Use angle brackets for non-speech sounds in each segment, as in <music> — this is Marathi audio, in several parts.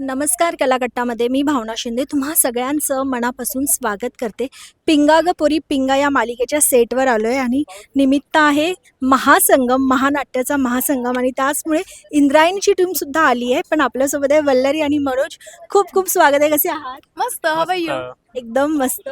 नमस्कार कलाकट्टामध्ये मी भावना शिंदे. तुम्हा सगळ्यांचं मनापासून स्वागत करते. पिंगा ग पोरी पिंगा या मालिकेच्या सेटवर आलो आहे आणि निमित्त आहे महासंगम महानाट्याचा महासंगम आणि त्याचमुळे इंद्रायणीची टीमसुद्धा आली आहे. पण आपल्यासोबत आहे वल्लरी आणि मनोज. खूप खूप स्वागत आहे. कसे आहात? मस्त. हवं एकदम मस्त.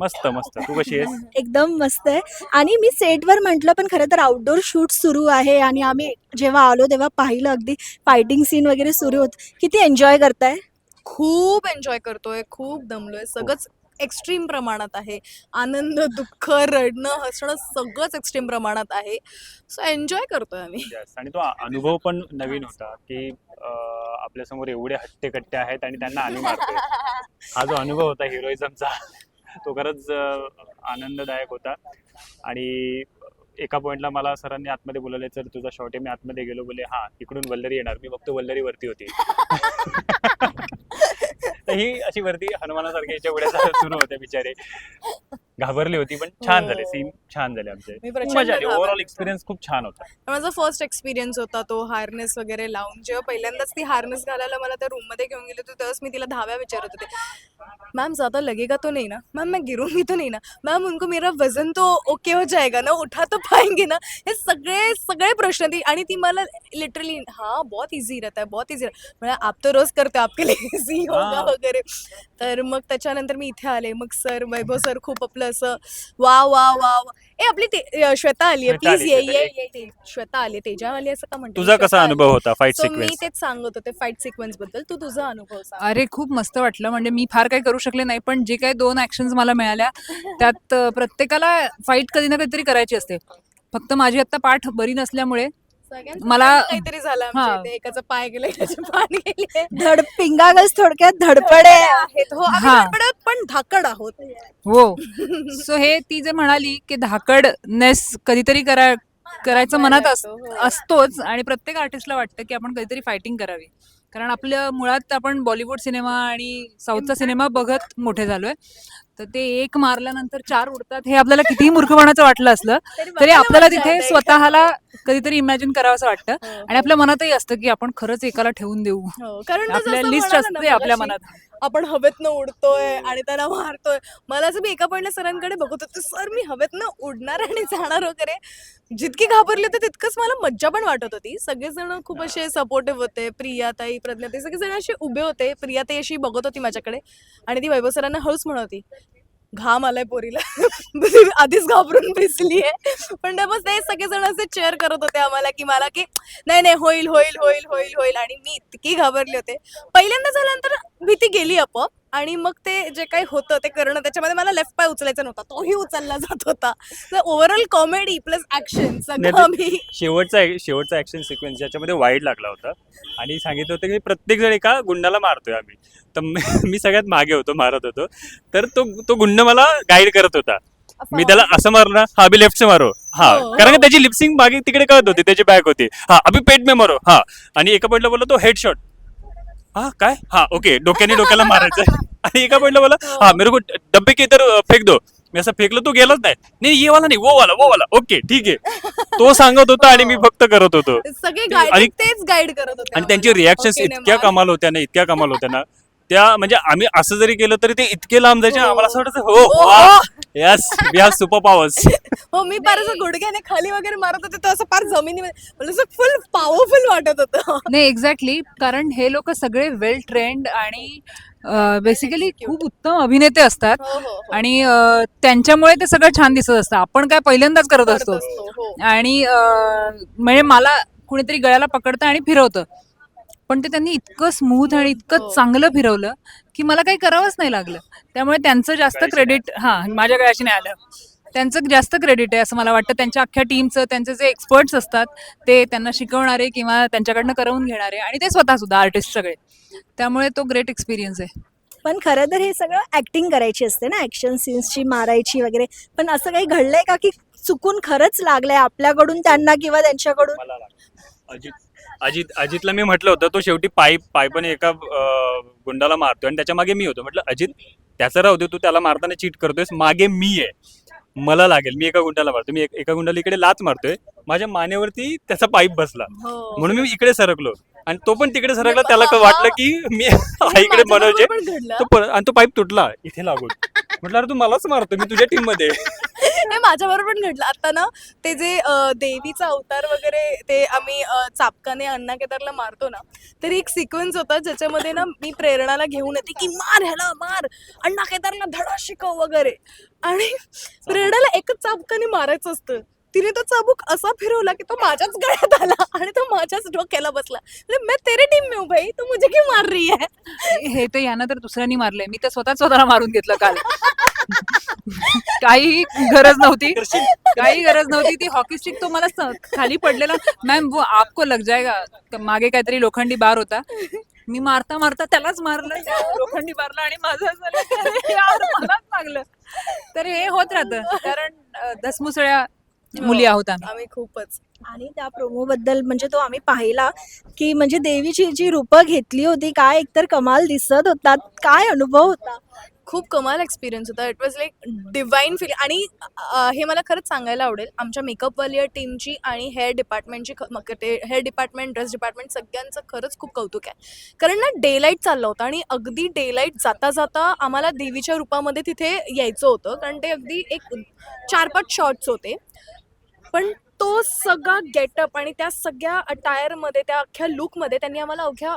मस्त मस्त. तू कशी आहेस? एकदम मस्त आहे. आणि मी सेटवर म्हटलं पण खरं तर आउटडोर शूट सुरू आहे आणि आम्ही जेव्हा आलो तेव्हा पाहिलं अगदी फायटिंग सीन वगैरे सुरू होत. किती एन्जॉय करताय? खूप एन्जॉय करतोय खूप दमलोय. सगळंच एक्स्ट्रीम प्रमाणात आहे. आनंद दुःख रडणं हसणं सगळंच एक्स्ट्रीम प्रमाणात आहे. सो एन्जॉय करतोय आम्ही. Yes. आणि तो अ- अनुभव पण नवीन होता की आपल्यासमोर एवढे हट्टे कट्टे आहेत आणि त्यांना आम्ही मारतोय. हा जो अनुभव होता हिरोइझमचा तो खरंच आनंददायक होता. आणि एका पॉईंटला मला सरांनी आतमध्ये बोलवले सर तुझा शॉर्ट आहे. मी आतमध्ये गेलो बोले हा इकडून वल्लरी येणार. मी बघतो वल्लरी वरती होती. <laughs> तर ही अशी वरती हनुमानासारख्या याच्या उड्या सुरू होत्या बिचारे. घाबरली होती पण छान झाले. हो. सीन छान झाले आमचे. मी खूप प्रचंड मजा आली. घाबरले. ओव्हरऑल एक्सपिरियन्स खूप छान होता. माझा फर्स्ट एक्सपिरियन्स होता तो हार्नेस वगैरे लावून. जेव्हा पहिल्यांदाच ती हार्नेस घालायला मला त्या रूममध्ये घेऊन गेले होते तेव्हाच मी तिला दहाव्या विचारत होते. मैम ज्यादा लगेगा तो नहीं ना? मैम मैं गिरूंगी तो नहीं ना? मैम उनको मेरा वजन तो ओके हो जाएगा ना? उठा तो पाएंगे ना? हे सगळे सगळे प्रश्न ती आणि ती मला लिटरली हाँ बहुत इझी रहता है बहुत इझी म्हणजे आप तो रोज करते हो, आपके लिए इझी होगा हाँ. वगैरे. तर मग त्याच्यानंतर मी इथे आले. मग सर वैभव सर खूप आपलं असं वा वा वा वा. ए आपली ते- श्वेता आली आहे. श्वेता प्लीज आली, ये श्वेता ये श्वेता आली तेजा आली असं का म्हणते? तुझा कसा अनुभव होता फाईट सो मी सिक्वेन्स तेच सांगत होते फाईट सिक्वेन्सबद्दल. तू तुझा अनुभव सांग. अरे खूप मस्त वाटलं. म्हणजे मी फार काही करू शकले नाही पण जे काही दोन ऍक्शन्स मला मिळाल्या त्यात अं, प्रत्येकाला फाईट कधी ना कधीतरी करायची असते. फक्त माझी आता पाठ बरी नसल्यामुळे मला- काहीतरी झालं आमच्या. इथे. एकाचं पाय गेलं एकाचे <laughs> पाय गेले धड पिंगागज थोडक्यात धडपडे आहेत हो आम्ही हा. धडपडत पण धाकड आहोत हो सो हे ती जे म्हणाली की धाकडनेस कधीतरी करा करायचं मनात अस- हो. असतोच आणि प्रत्येक आर्टिस्टला वाटतं की आपण काहीतरी फायटिंग करावी कारण आपल्या मुळात आपण बॉलिवूड सिनेमा आणि साऊथचा सिनेमा बघत मोठे झालोय तर ते एक मारल्यानंतर चार उडतात हे आपल्याला कितीही मूर्खपणाचं वाटलं असलं तरी आपल्याला तिथे. स्वतःला कधीतरी इमॅजिन करावं असं वाटतं. हो, आणि आपल्या मनातही असतं की आपण खरंच एकाला ठेवून देऊ. हो, कारण आपल्या लिस्ट असते आपल्या मनात. आपण हवेतनं उडतोय आणि त्याला मारतोय. मला असं मी एका पॉईंटला सरांकडे बघत होते सर मी हवेतनं उडणार आणि जाणार वगैरे. जितकी घाबरली होते तितकंच मला मज्जा पण वाटत होती. सगळेजण खूप असे सपोर्टिव्ह होते. प्रियाताई प्रज्ञाताई सगळेजण असे उभे होते. प्रियाताई अशी बघत होती माझ्याकडे आणि ती वैभव सरांना हळूच म्हणत होती घाम आलाय पोरीला. <laughs> आधीच घाबरून भिजली आहे. पण बस ते सगळेजण असे चेअर करत होते आम्हाला की मला की नाही नाही होईल होईल होईल होईल होईल. आणि मी इतकी घाबरले होते. पहिल्यांदा झाल्यानंतर भीती गेली आपोआप. आणि मग ते जे काही होतं ते करणं त्याच्यामध्ये मला लेफ्ट पाय उचलायचा नव्हता. तोही उचलला जात होता. ओव्हरऑल कॉमेडी प्लस ऍक्शन सगळं मी शेवटचा शेवटचा ऍक्शन सिक्वेन्स ज्याच्यामध्ये वाईट लागला होता. आणि सांगितलं होतं की प्रत्येक जण एका गुंडाला मारतोय आम्ही. तर <laughs> मी- सगळ्यात मागे होतो मारत होतो. तर तो तो गुंड मला गाईड करत होता. मी त्याला असं मारू ना हा अभि लेफ्ट मारो. हा हो, हो. कारण की त्याची लिपसिंग मागे तिकडे कळत होती त्याची बॅक होती. हा अभि पेट में मारो. हा. आणि एका पॉईंटला बोलला तो हेड शॉट हा काय? हा ओके. डोक्याने डोक्याला मारायचं <laughs> आणि एका पॉईंटला बोला हो. मेरे को डब्बे के इधर फेक दो. मी असं फेकलं तो गेलाच नाही. नाही ये वाला नाही वो वाला वो वाला. ओके ठीक आहे. तो सांगत होता आणि मी फक्त करत होतो. सगळे आणि- गाईड तेच गाईड करत होते आणि त्यांची आम्हाला. रिॲक्शन Okay, इतक्या. कमाल होत्या ना इतक्या कमाल होत्या ना. त्या म्हणजे आम्ही असं जरी केलं तरी ते इतके लांब जायचे हो. आम्हाला असं वाटायचं हो, हो yes we have super powers हो मी फार असं गुडघ्याने खाली वगैरे मारत होते तर असं फार जमिनीमध्ये मला असं फुल पॉवरफुल वाटत होतं. नाही एक्झॅक्टली कारण हे लोक सगळे वेल ट्रेंड आणि बेसिकली खूप उत्तम अभिनेते असतात. हो, हो, हो. आणि अं, त्यांच्यामुळे ते सगळं छान दिसत असतं. आपण काय पहिल्यांदाच करत करत असतो. असतो, हो. आणि अं, म्हणजे मला कुणीतरी गळ्याला पकडतं आणि फिरवतं. पण ते त्यांनी इतकं स्मूथ आणि इतकं हो. चांगलं फिरवलं की मला काही करावंच नाही लागलं. त्यामुळे त्यांचं जास्त क्रेडिट हा माझ्या गळ्याशी नाही आलं. त्यांचं जास्त क्रेडिट आहे असं मला वाटतं. त्यांच्या अख्ख्या टीमचं त्यांचे जे एक्सपर्ट्स असतात ते त्यांना शिकवणारे किंवा त्यांच्याकडनं करवून घेणारे आणि ते स्वतः सुद्धा आर्टिस्ट सगळे. त्यामुळे तो ग्रेट एक्सपिरियन्स आहे. पण खरं तर हे सगळं ऍक्टिंग करायची असते ना? ऍक्शन सीन्सची मारायची वगैरे. पण असं काही घडलंय का की चुकून खरंच लागलंय आपल्याकडून त्यांना किंवा त्यांच्याकडून. अजित अजित अजितला मी म्हटलं होतं तो शेवटी पाय पाय पण एका अं, गुंडाला मारतोय आणि त्याच्यामागे मी होतो. म्हटलं अजित त्याचं राहू दे तू त्याला मारताना चीट करतोयस मागे मी आहे. मला लागेल मी एका गुंडाला मारतो मी एक- एका गुंडाला इकडे लाच मारतोय. माझ्या मानेवरती त्याचा पाईप बसला. हो. म्हणून मी इकडे सरकलो. आणि तो पण तिकडे सरकला त्याला क- वाटलं की मी <laughs> हा इकडे पण घडलं. तो आणि तो पाईप तुटला इथे लागून. म्हटलं अरे तू मलाच मारतो मी तुझ्या टीममध्ये आहे." हे माझ्याबरोबर पण घडलं. आता ना ते जे अं, देवीचा अवतार वगैरे ते आम्ही अं, चापकाने अण्णा केदारला मारतो ना तरी एक सिक्वेन्स होता ज्याच्यामध्ये ना मी प्रेरणाला घेऊन येते की मार ह्याला मार. अण्णा केदारला धडा शिकव वगैरे. आणि प्रेरणाला एकच चापकाने मारायचं असतं. तिने तो चाबूक असा फिरवला की तो माझ्याच गळ्यात आला आणि तो माझ्याच डोक्याला बसला. म्हणजे मैं तेरे टीम में हूँ भाई तू मुझे क्यों मार रही है? हे- हे तर यानं तर दुसऱ्यांनी मारलंय. मी तर स्वतः स्वतःला मारून घेतलं काल. <laughs> काही गरज नव्हती. काही गरज नव्हती. ती हॉकी स्टिक तो मला स- खाली पडलेला. मॅम वो आपको लग जाएगा. तर मागे काहीतरी लोखंडी बार होता. मी मारता मारता त्यालाच मारलं. त्या लोखंडी बारला आणि माझं झालं की अरे यार, मलाच लागलं. तर हे होत राहतं. कारण अं, दसमुसळ्या मुली आहोत आम्ही. आम्ही खूपच. आणि त्या प्रोमो बद्दल म्हणजे तो आम्ही पाहिला की म्हणजे देवीची जी रूपं घेतली होती काय एकतर कमाल दिसत होता काय अनुभव होता? खूप कमाल एक्सपिरियन्स होता. It was like divine feel आणि हे मला खरंच सांगायला आवडेल. आमच्या मेकअपवाली टीमची आणि हेअर डिपार्टमेंटची हेअर डिपार्टमेंट ड्रेस डिपार्टमेंट सगळ्यांचं खरंच खूप कौतुक आहे. कारण ना डे लाइट चाललं होतं आणि अगदी डे लाइट जाता जाता आम्हाला देवीच्या रूपामध्ये तिथे यायचं होतं. कारण ते अगदी एक चार पाच शॉर्ट्स होते. पण तो सगळा गेटअप आणि त्या सगळ्या अटायरमध्ये त्या अख्ख्या लुकमध्ये त्यांनी आम्हाला अवघ्या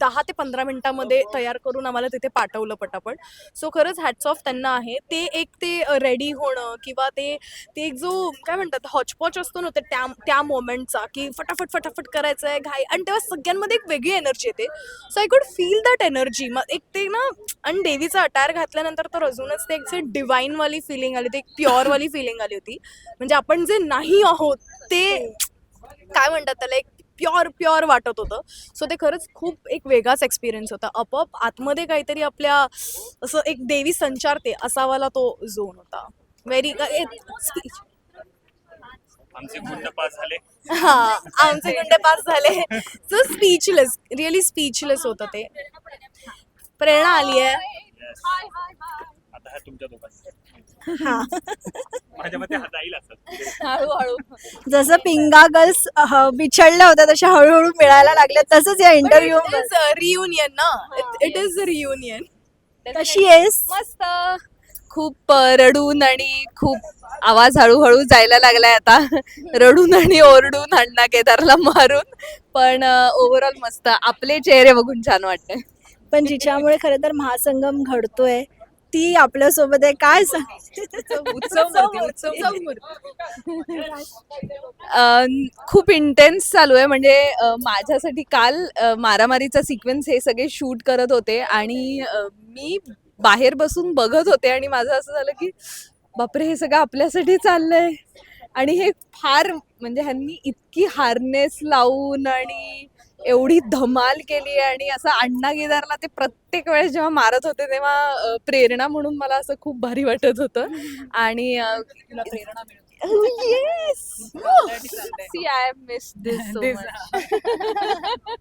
दहा ते पंधरा मिनिटामध्ये तयार करून आम्हाला तिथे पाठवलं पटापट. सो खरंच हॅट्स ऑफ त्यांना आहे. ते एक ते रेडी होणं किंवा ते ते एक जो काय म्हणतात हॉचपॉच असतो ना ते त्या त्या मोमेंटचा की फटाफट फटाफट करायचं आहे घाई. आणि तेव्हा सगळ्यांमध्ये एक वेगळी एनर्जी येते. So I could feel that energy मग एक ते ना आणि देवीचा अटायर घातल्यानंतर तर अजूनच ते एक डिवाईनवाली फिलिंग आली होती एक प्युअरवाली फिलिंग आली होती. म्हणजे आपण जे नाही आहोत ते काय म्हणतात त्याला एक प्युअर प्युअर वाटत होतं. सो ते खरंच खूप एक वेगळाच एक्सपिरियन्स होता. आपोआप आतमध्ये काहीतरी आपल्या असं एक देवी संचारते असावाला तो झोन होता. व्हेरी आमचे गुंड पास झाले. हा आमचे गुंडे पास झाले. सो स्पीचलेस रिअली स्पीचलेस होतं ते. प्रेरणा आली आहे आता तुमच्या दोघांचा. हा. माझ्या मते हा जाईल असं. हळूहळू. जसं पिंगा गर्ल्स बिछडल्या होत्या तशा हळूहळू मिळायला लागल्या. तसंच या इंटरव्ह्यू रियुनियन ना. इट इज रियुनियन कशी आहेस मस्त. खूप रडून आणि खूप आवाज हळूहळू जायला लागलाय आता. <laughs> रडून आणि ओरडून अण्णा केदारला मारून. पण ओव्हरऑल मस्त. आपले चेहरे बघून छान वाटतंय. पण जिच्यामुळे खरं तर महासंगम घडतोय ती आपल्यासोबत आहे. काय <laughs> खूप इंटेन्स चालू आहे. म्हणजे माझ्यासाठी काल मारामारीचा सिक्वेन्स हे सगळे शूट करत होते आणि मी बाहेर बसून बघत होते आणि माझं असं झालं की बापरे हे सगळं आपल्यासाठी चाललंय. आणि हे फार म्हणजे ह्यांनी इतकी हार्नेस लावून आणि एवढी धमाल केली आणि असं अण्णा केदारला ते प्रत्येक वेळेस जेव्हा मारत होते तेव्हा प्रेरणा म्हणून मला असं खूप भारी वाटत होतं आणि प्रेरणा This- much. <laughs>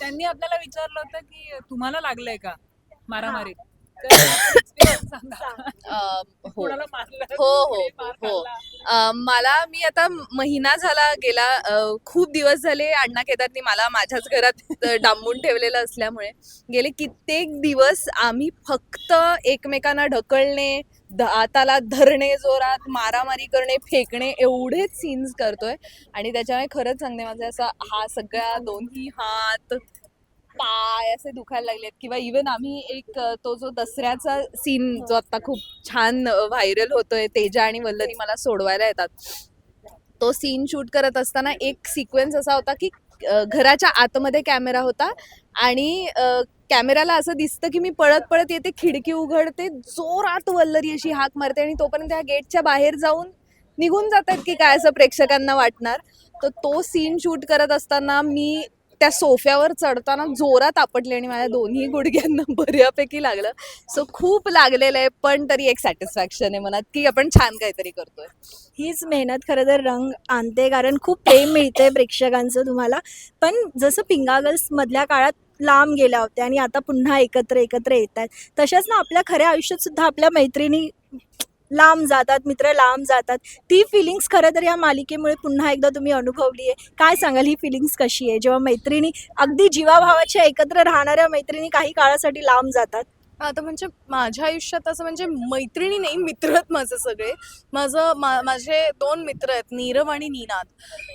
त्यांनी आपल्याला विचारलं होतं की तुम्हाला लागलंय का सांगा. अं, हो. हो, हो, हो. अं, मला मी आता महिना झाला गेला अं, खूप दिवस झाले अण्णा केदारनी मला माझ्याच घरात डांबून ठेवलेलं असल्यामुळे. गेले कित्येक दिवस आम्ही फक्त एकमेकांना ढकलणे ध- हाताला धरणे जोरात मारामारी करणे फेकणे एवढेच सीन्स करतोय. आणि त्याच्यामुळे खरंच सांगते माझा असा हा सगळा दोन्ही हात पाय असे दुखायला लागलेत. किंवा इवन आम्ही एक तो जो दसऱ्याचा सीन जो आता खूप छान व्हायरल होतोय तेजा आणि वल्लरी मला सोडवायला येतात. तो सीन शूट करत असताना एक सिक्वेन्स असा होता की घराच्या आतमध्ये कॅमेरा होता आणि कॅमेराला असं दिसतं की मी पळत पळत येते खिडकी उघडते जोरात वल्लरी अशी हाक मारते आणि तोपर्यंत त्या गेटच्या बाहेर जाऊन निघून जातात की काय असं प्रेक्षकांना वाटणार. तर तो सीन शूट करत असताना मी त्या सोफ्यावर चढताना जोरात आपटले आणि माझ्या दोन्ही गुडघ्यांना बऱ्यापैकी लागलं. सो खूप लागलेलं आहे पण तरी एक सॅटिस्फॅक्शन आहे मनात की आपण छान काहीतरी करतोय. हीच मेहनत खरं तर रंग आणते कारण खूप प्रेम मिळते प्रेक्षकांचं तुम्हाला. पण जसं पिंगागल्स मधल्या काळात लांब गेल्या होत्या आणि आता पुन्हा एकत्र एकत्र येत आहेत तशाच ना आपल्या खऱ्या आयुष्यात सुद्धा आपल्या मैत्रिणी लांब जातात मित्र लांब जातात. ती फिलिंग्स खरं तर या मालिकेमुळे पुन्हा एकदा तुम्ही अनुभवली आहे काय सांगाल? ही फिलिंग्स कशी आहे? जेव्हा मैत्रिणी अगदी जीवाभावाच्या एकत्र राहणाऱ्या मैत्रिणी काही काळासाठी लांब जातात. आता म्हणजे माझ्या आयुष्यात असं म्हणजे मैत्रिणी नाही मित्र आहेत माझे सगळे. माझं मा माझे दोन मित्र आहेत नीरव आणि नीनाद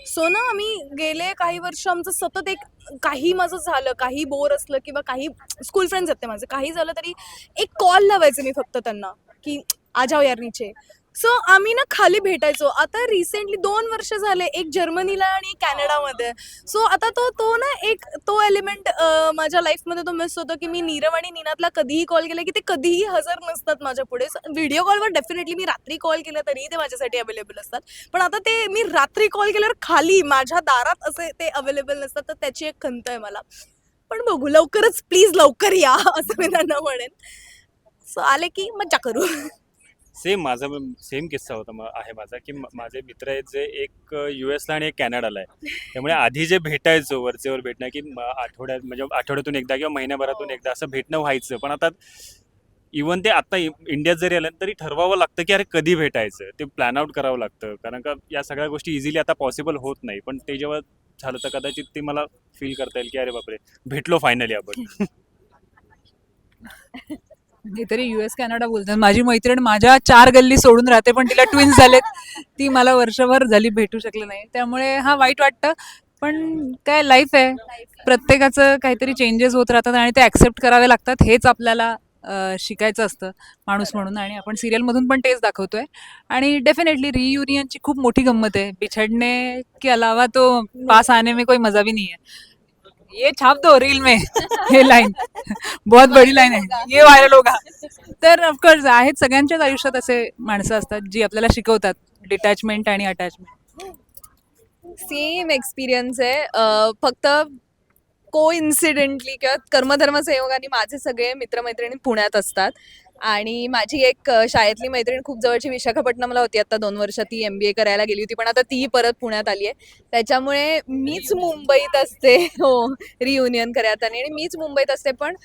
सो ना आम्ही गेले काही वर्ष आमचं सतत एक काही माझं झालं काही बोर असलं किंवा काही स्कूल फ्रेंड्स आहेत ते माझे. काही झालं तरी एक कॉल लावायचे मी फक्त त्यांना. की आ जाओ यार नीचे सो आम्ही ना खाली भेटायचो. आता रिसेंटली दोन वर्ष झाले एक जर्मनीला आणि कॅनडामध्ये. सो आता तो तो ना एक तो एलिमेंट माझ्या लाईफमध्ये तो मिस होतो की मी नीरव आणि निनादला कधीही कॉल केला की ते कधीही हजर नसतात माझ्या पुढे. व्हिडिओ कॉलवर डेफिनेटली मी रात्री कॉल केला तरीही ते माझ्यासाठी अवेलेबल असतात. पण आता ते मी रात्री कॉल केल्यावर खाली माझ्या दारात असे ते अवेलेबल नसतात. तर त्याची एक खंत आहे मला. पण बघू लवकरच प्लीज लवकर या असं मी त्यांना म्हणेन. सो आले की मज्जा करू. सेम माझा सेम किस्सा होता आहे माझा की म- माझे मित्र आहेत जे एक यू एसला आणि एक कॅनडाला आहे. त्यामुळे आधी जे भेटायचो वरचेवर भेटणं की म- आठवड्यात म्हणजे आठवड्यातून एकदा किंवा महिन्याभरातून एकदा असं भेटणं व्हायचं. पण आता इवन ते आता इ- इंडियात जरी आलं तरी ठरवावं लागतं की अरे कधी भेटायचं? ते प्लॅन आउट करावं लागतं. कारण का या सगळ्या गोष्टी इझिली आता पॉसिबल होत नाही. पण ते जेव्हा झालं तर कदाचित ते मला फील करता येईल की अरे बापरे भेटलो फायनली आपण. <laughs> हे तरी युएस कॅनडा बोलतात. माझी मैत्रीण माझ्या चार गल्ली सोडून राहते पण तिला ट्विन्स झालेत. ती मला वर्षभर झाली भेटू शकले नाही. त्यामुळे हा वाईट वाटतं. पण काय लाईफ आहे. प्रत्येकाचं काहीतरी चेंजेस होत राहतात आणि ते ॲक्सेप्ट करावे लागतात. हेच आपल्याला शिकायचं असतं. माणूस म्हणून. आणि आपण सिरियलमधून पण तेच दाखवतोय. आणि डेफिनेटली रियुनियनची खूप मोठी गंमत आहे. बिछडणे के अलावा तो पास आने में कोई मजा भी नाही आहे ये छाप दो रील में. हे लाईन बहुत बड़ी लाईन आहे. ये व्हायरल होगा. तर ऑफकोर्स आहेत सगळ्यांच्याच आयुष्यात असे माणसं असतात जी आपल्याला शिकवतात. डिटॅचमेंट आणि अटॅचमेंट सेम एक्सपिरियन्स आहे. फक्त को इन्सिडेंटली किंवा कर्मधर्म संयोगाने माझे सगळे मित्रमैत्रिणी पुण्यात असतात. आणि माझी एक शाळेतली मैत्रीण खूप जवळची विशाखापट्टणमला होती. आता दोन वर्ष ती एम बी ए करायला गेली होती पण आता तीही परत पुण्यात आली आहे. त्याच्यामुळे मीच मुंबईत असते. <laughs> हो रियुनियन करायला आणि मीच मुंबईत असते पण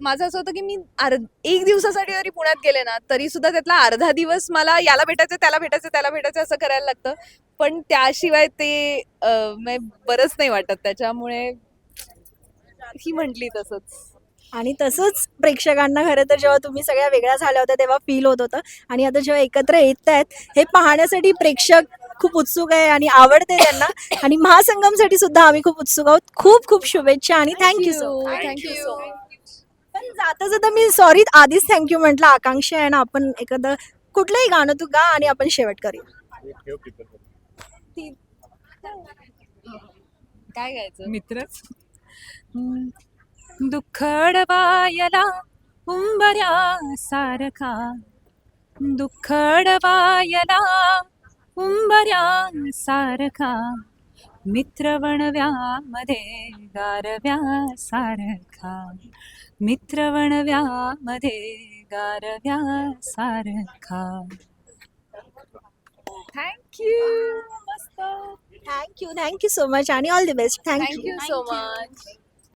माझं असं होतं की मी अर्ध एक दिवसासाठी जरी पुण्यात गेले ना तरी सुद्धा त्यातला अर्धा दिवस मला याला भेटायचं त्याला भेटायचं त्याला भेटायचं असं करायला लागतं. पण त्याशिवाय ते म्हणजे बरंच नाही वाटत. त्याच्यामुळे ही म्हटली तसंच. आणि तसंच प्रेक्षकांना खरं तर जेव्हा तुम्ही सगळ्या वेगळ्या झाल्या होत्या तेव्हा फील होत होतं. आणि आता जेव्हा एकत्र येत आहेत हे पाहण्यासाठी प्रेक्षक खूप उत्सुक आहे आणि आवडते त्यांना. आणि महासंगमसाठी सुद्धा आम्ही खूप उत्सुक आहोत. खूप खूप शुभेच्छा आणि थँक्यू सो थँक्यू पण जाता जाता मी सॉरी आधीच थँक्यू म्हटलं. आकांक्षा आहे ना आपण एखादं कुठलंही गाणं तू गा आणि आपण शेवट करूया. काय गायचं? मित्रच. हम्म. दुःखडवायला उंबऱ्या सारखा. दुःखडवायला उंबऱ्या सारखा. मित्र वणव्यामध्ये गारव्या सारखा. मित्र वणव्यामध्ये गारव्या सारखा. थँक्यू मस्त. Thank you thank you so much आणि all the best thank you thank you so much